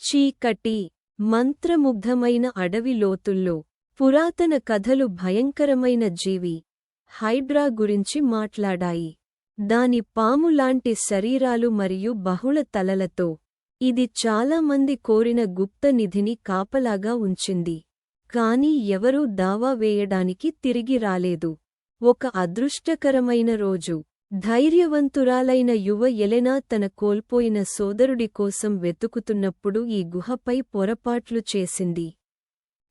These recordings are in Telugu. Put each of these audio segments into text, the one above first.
చీకటి మంత్రముగ్ధమైన అడవి లోతుల్లో పురాతన కథలు భయంకరమైన జీవి హైడ్రా గురించి మాట్లాడాయి. దాని పాములాంటి శరీరాలు మరియు బహుళ తలలతో ఇది చాలామంది కోరిన గుప్త నిధిని కాపలాగా ఉంచింది. కాని ఎవరూ దావా వేయడానికి తిరిగి రాలేదు. ఒక అదృష్టకరమైన రోజు. ధైర్యవంతురాలైన యువ ఎలెనా తన కోల్పోయిన సోదరుడి కోసం వెతుకుతున్నప్పుడు ఈ గుహపై పొరపాట్లు చేసింది.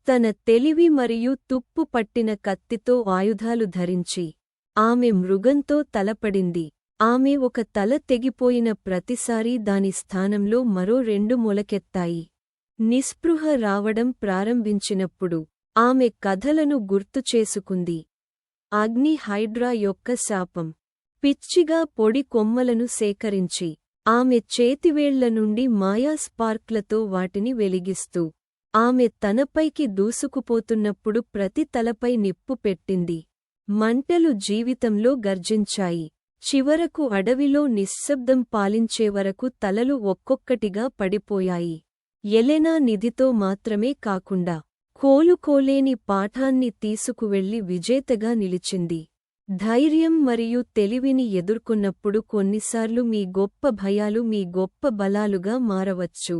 తన తెలివి మరియు తుప్పు పట్టిన కత్తితో ఆయుధాలు ధరించి ఆమె మృగంతో తలపడింది. ఆమె ఒక తల తెగిపోయిన ప్రతిసారీ దాని స్థానంలో మరో రెండు మొలకెత్తాయి. నిస్పృహ రావడం ప్రారంభించినప్పుడు ఆమె కథలను గుర్తుచేసుకుంది అగ్ని హైడ్రా యొక్క శాపం. పిచ్చిగా పొడి కొమ్మలను సేకరించి ఆమె చేతివేళ్ళ నుండి మాయా స్పార్క్లతో వాటిని వెలిగిస్తూ ఆమె తనపైకి దూసుకుపోతున్నప్పుడు ప్రతి తలపై నిప్పు పెట్టింది. మంటలు జీవితంలో గర్జించాయి. చివరకు అడవిలో నిశ్శబ్దం పాలించేవరకు తలలు ఒక్కొక్కటిగా పడిపోయాయి. ఎలెనా నిధితో మాత్రమే కాకుండా కోలుకోలేని పాఠాన్ని తీసుకువెళ్ళి విజేతగా నిలిచింది. ధైర్యం మరియు తెలివిని ఎదుర్కొన్నప్పుడు కొన్నిసార్లు మీ గొప్ప భయాలు మీ గొప్ప బలాలుగా మారవచ్చు.